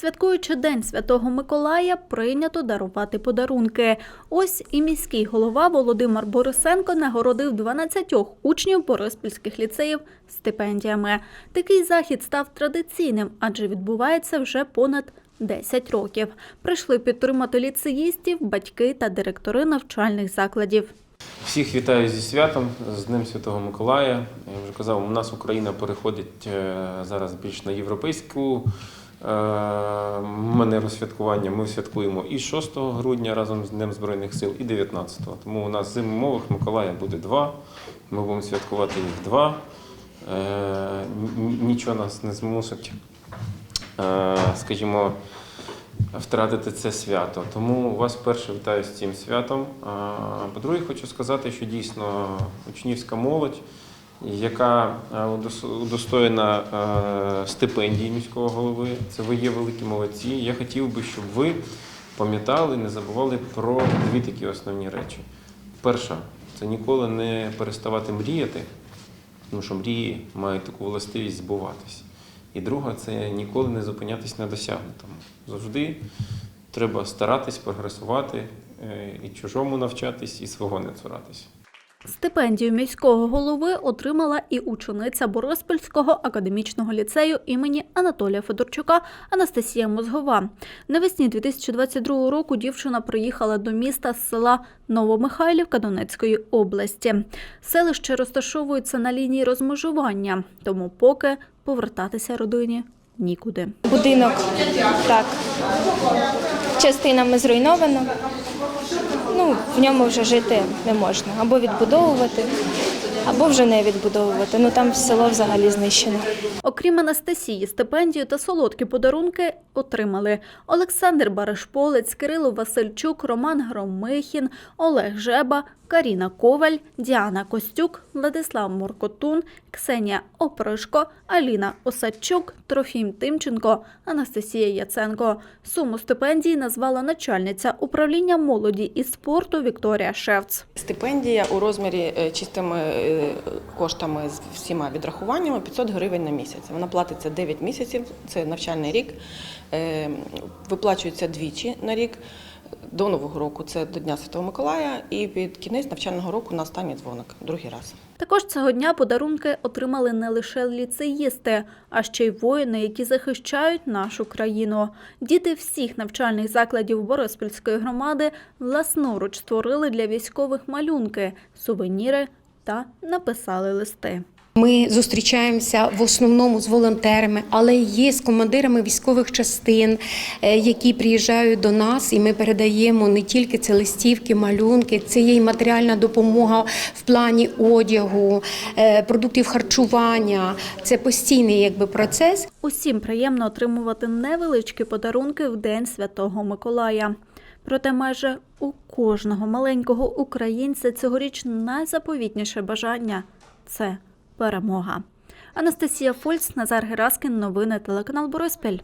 Святкуючи День Святого Миколая, прийнято дарувати подарунки. Ось і міський голова Володимир Борисенко нагородив 12 учнів бориспільських ліцеїв стипендіями. Такий захід став традиційним, адже відбувається вже понад 10 років. Прийшли підтримати ліцеїстів, батьки та директори навчальних закладів. Всіх вітаю зі святом, з Днем Святого Миколая. Я вже казав, у нас Україна переходить е, зараз більш на європейську манеру святкування. Ми святкуємо і 6 грудня разом з Днем Збройних сил, і 19-го. Тому у нас зимових Миколая буде два. Ми будемо святкувати їх два. Е, Нічого нас не змусить, е, скажімо, втратити це свято. Тому вас перше вітаю з цим святом. По-друге, хочу сказати, що дійсно учнівська молодь, яка е, удостоєна е, стипендії міського голови, це ви є великі молодці. Я хотів би, щоб ви пам'ятали, не забували про дві такі основні речі. Перша це ніколи не переставати мріяти, тому що мрії мають таку властивість збуватись. І друга це ніколи не зупинятись на досягнутому. Завжди треба старатись прогресувати е, і чужому навчатись, і свого не цуратись. Стипендію міського голови отримала і учениця Бориспільського академічного ліцею імені Анатолія Федорчука Анастасія Мозгова. Навесні 2022 року дівчина приїхала до міста з села Новомихайлівка Донецької області. Селище розташовується на лінії розмежування, тому поки повертатися родині нікуди. Будинок так частинами зруйновано. Ну, в ньому вже жити не можна. Або відбудовувати, або вже не відбудовувати. Ну там село взагалі знищено. Окрім Анастасії, стипендію та солодкі подарунки отримали Олександр Барашполець, Кирило Васильчук, Роман Громихін, Олег Жеба, Каріна Коваль, Діана Костюк, Владислав Моркотун, Ксенія Опришко, Аліна Осадчук, Трофім Тимченко, Анастасія Яценко. Суму стипендії назвала начальниця управління молоді і спорту Вікторія Шевц. Стипендія у розмірі е, чистими е, коштами з всіма відрахуваннями 500 гривень на місяць. Вона платиться 9 місяців, це навчальний рік. Е, Виплачується двічі на рік. До Нового року це до Дня Святого Миколая, і під кінець навчального року на останній дзвоник, другий раз. Також цього дня подарунки отримали не лише ліцеїсти, а ще й воїни, які захищають нашу країну. Діти всіх навчальних закладів Бориспільської громади власноруч створили для військових малюнки, сувеніри та написали листи. Ми зустрічаємося в основному з волонтерами, але є з командирами військових частин, е, які приїжджають до нас, і ми передаємо не тільки це листівки, малюнки, це є і матеріальна допомога в плані одягу, е, продуктів харчування. Це постійний якби процес. Усім приємно отримувати невеличкі подарунки в День Святого Миколая. Проте майже у кожного маленького українця цьогоріч найзаповітніше бажання це перемога. Анастасія Фольц, Назар Гераскін, новини телеканал Бориспіль.